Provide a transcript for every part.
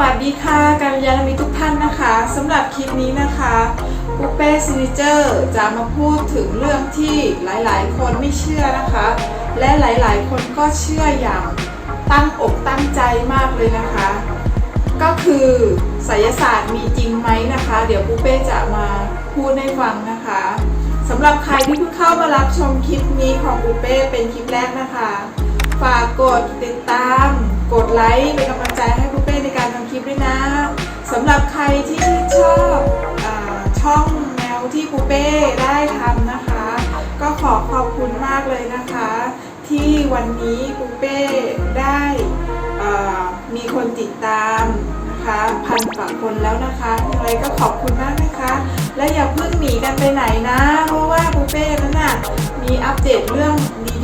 วัสดีค่ะการยานมิตรทุกท่านนะคะสำหรับคลิปนี้นะคะปุเป้ซินิเจอร์จะมาพูดถึงเรื่องที่หลายๆ คนไม่เชื่อนะคะ และหลายๆ คนก็เชื่ออย่างตั้งอกตั้งใจมากเลยนะคะ ก็คือไสยศาสตร์มีจริงไหมนะคะ เดี๋ยวปุเป้จะมาพูดให้ฟังนะคะสำหรับใครที่เพิ่งเข้ามารับชมคลิปนี้ของปุเป้เป็นคลิปแรกนะคะ ฝากกดติดตาม กดไลค์เป็นกำลังใจให้ปุเป้ในการ ลิปด้วยนะสำหรับใครที่ชอบอช่องแนวที่ปุเป้ได้ทำนะคะ ก็ขอขอบคุณมากเลยนะคะ ที่วันนี้ปุเป้ได้มีคนติดตาม นะคะพันกว่าคนแล้วนะคะยังไงก็ขอบคุณมากนะคะ และอย่าเพิ่งหนีกันไปไหนนะ เพราะว่าปุเป้นั้นน่ะมีอัปเดตเรื่อง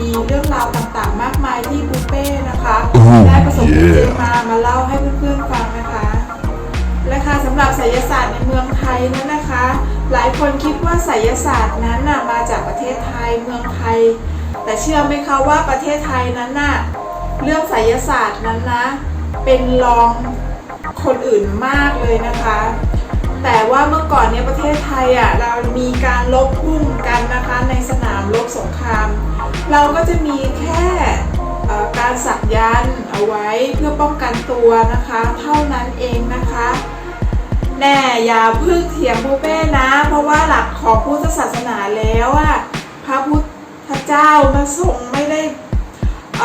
ดีๆ เรื่องราวต่างๆ มากมายที่ปุเป้นะคะได้ประสบพบเจอมามาเล่าให้เพื่อนๆฟังนะคะและค่ะสำหรับไสยศาสตร์ในเมืองไทยนั้นนะคะ หลายคนคิดว่าไสยศาสตร์นั้นน่ะมาจากประเทศไทยเมืองไทย แต่เชื่อไหมคะว่าประเทศไทยนั้นน่ะเรื่องไสยศาสตร์นั้นนะเป็นรอง คนอื่นมากเลยนะคะ แต่ว่าเมื่อก่อนเนี่ยประเทศไทยอะเรามีการลบพุ่งกันนะคะในสนามรบสงคราม เราก็จะมีแค่การสักยันเอาไว้เพื่อป้องกันตัวนะคะ เท่านั้นเองนะคะแน่อย่าพึ่งเถียงปูเป้นะ เพราะว่าหลักของพุทธศาสนาแล้วอะพระพุทธเจ้ามาทรงไม่ได้อ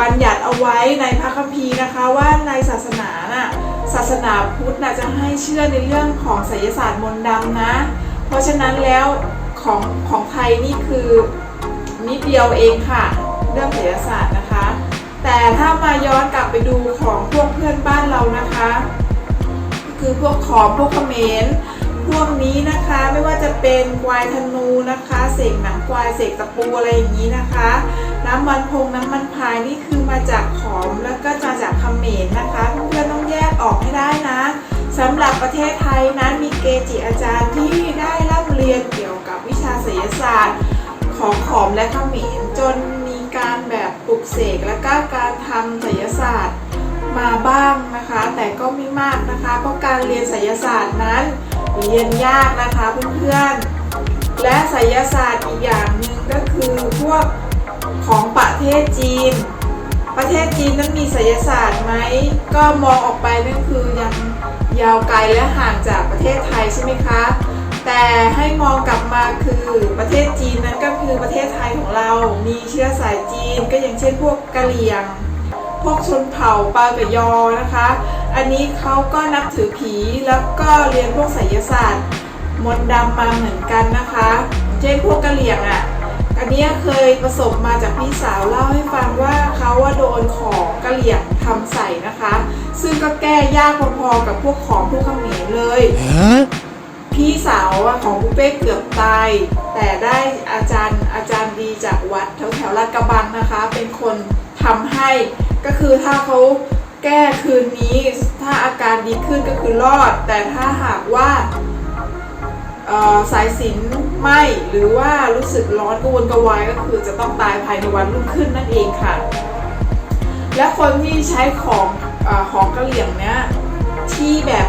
บัญญัติเอาไว้ในพระคัมภีร์นะคะว่าในศาสนาน่ะ ศาสนาพุทธนะจะให้เชื่อในเรื่องของไสยศาสตร์มนต์ดำนะ เพราะฉะนั้นแล้วของของไทยนี่คือนิดเดียวเองค่ะ เรื่องไสยศาสตร์นะคะ แต่ถ้ามาย้อนกลับไปดูของพวกเพื่อนบ้านเรานะคะ คือพวกขอมพวกเขมรพวกนี้นะคะไม่ว่าจะเป็นควายธนูนะคะเสกหนังควายเสกตะปูอะไรอย่างนี้นะคะ น้ำมันพงน้ำมันพายนี่คือมาจากขอมแล้วก็มาจากเขมรนะคะเพื่ ออกให้ได้นะสำหรับประเทศไทยนั้นมีเกจิอาจารย์ที่ได้ร่ำเรียนเกี่ยวกับวิชาศิลศาสตร์ของขอมและขมรจนมีการแบบปลุกเสกและก็การทำศิลศาสตร์มาบ้างนะคะ แต่ก็ไม่มากนะคะ เพราะการเรียนไสยศาสตร์นั้นเรียนยากนะคะเพื่อนๆและไสยศาสตร์อีกอย่างหนึ่งก็คือพวกของประเทศจีน ประเทศจีนนั้นมีไสยศาสตร์ไหมก็มองออกไปนั่นคือยังยาวไกลและห่างจากประเทศไทยใช่ไหมคะ แต่ให้มองกลับมาคือประเทศจีนนั้นก็คือประเทศไทยของเรา มีเชื้อสายจีนก็อย่างเช่นพวกกะเหรี่ยง พวกชนเผ่าปากะยอนะคะ อันนี้เขาก็นับถือผีแล้วก็เรียนพวกไสยศาสตร์มนต์ดำมาเหมือนกันนะคะ เช่นพวกกะเหรี่ยงอะ่ะ อันนี้เคยประสบมาจากพี่สาวเล่าให้ฟังว่าเขาว่าโดนของกระเหรี่ยงทำใส่นะคะ ซึ่งก็แก้ยากพอๆกับพวกของพวกขมรเลยพี่สาวของปุเป้เกือบตาย แต่ได้อาจารย์อาจารย์ดีจากวัดแถวแถวๆลาดกระบังนะคะ เป็นคนทำให้ก็คือถ้าเขาแก้คืนนี้ ถ้าอาการดีขึ้นก็คือรอด แต่ถ้าหากว่า สายสินไหมหรือว่ารู้สึกร้อนกระวนกระวายก็คือจะต้องตายภายในวันรุ่งขึ้นนั่นเองค่ะ และคนที่ใช้ของอของกะเหรี่ยงเนี้ยที่แบบ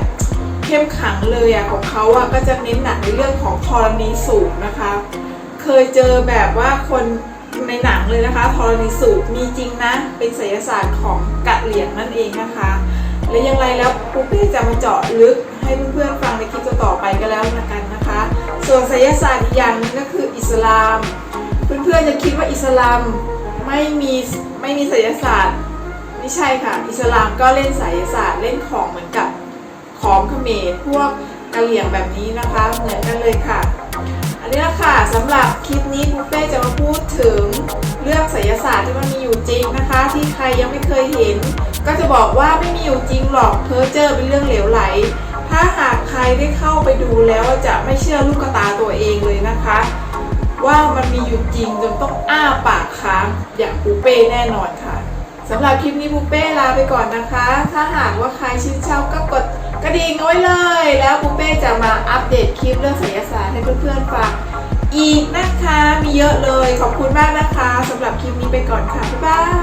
เข้มขังเลยอะของเขาอะก็จะเน้นหนักในเรื่องของธรณีสูบนะคะ เคยเจอแบบว่าคนในหนังเลยนะคะธรณีสูบมีจริงนะ เป็นไสยศาสตร์ของกะเหรี่ยงนั่นเองนะคะ และยังไงแล้วปุ๊กเป้จะมาเจาะลึกให้เพื่อนๆฟังในคลิปต่อไปก็แล้วนะ ส่วนไสยศาสตร์อีกอย่างนึงก็คืออิสลาม เพื่อนๆจะคิดว่าอิสลามไม่มีไม่มีไสยศาสตร์ไม่ใช่ค่ะ อิสลามก็เล่นไสยศาสตร์เล่นของเหมือนกับของเขมรพวกกะเหรี่ยงแบบนี้นะคะเหมือนกันเลยค่ะ อันนี้ละค่ะสำหรับคลิปนี้ปุ๊เป้จะมาพูดถึงเรื่องไสยศาสตร์ที่มันมีอยู่จริงนะคะ ที่ใครยังไม่เคยเห็น ก็จะบอกว่าไม่มีอยู่จริงหรอกเพ้อเจอเป็นเรื่องเหลวไหล ถ้าหากใครได้เข้าไปดูแล้วจะไม่เชื่อลูกตาตัวเองเลยนะคะ ว่ามันมีอยู่จริงจนต้องอ้าปากค้างอย่างปูเป้แน่นอนค่ะสำหรับคลิปนี้ปูเป้ลาไปก่อนนะคะ ถ้าหากว่าใครชื่นชอบก็กดกระดิ่งเอาไว้เลย แล้วปูเป้จะมาอัปเดตคลิปเรื่องไสยศาสตร์ให้เพื่อนๆฟังอีกนะคะมีเยอะเลยขอบคุณมากนะคะสำหรับคลิปนี้ไปก่อนค่ะบ๊ายบาย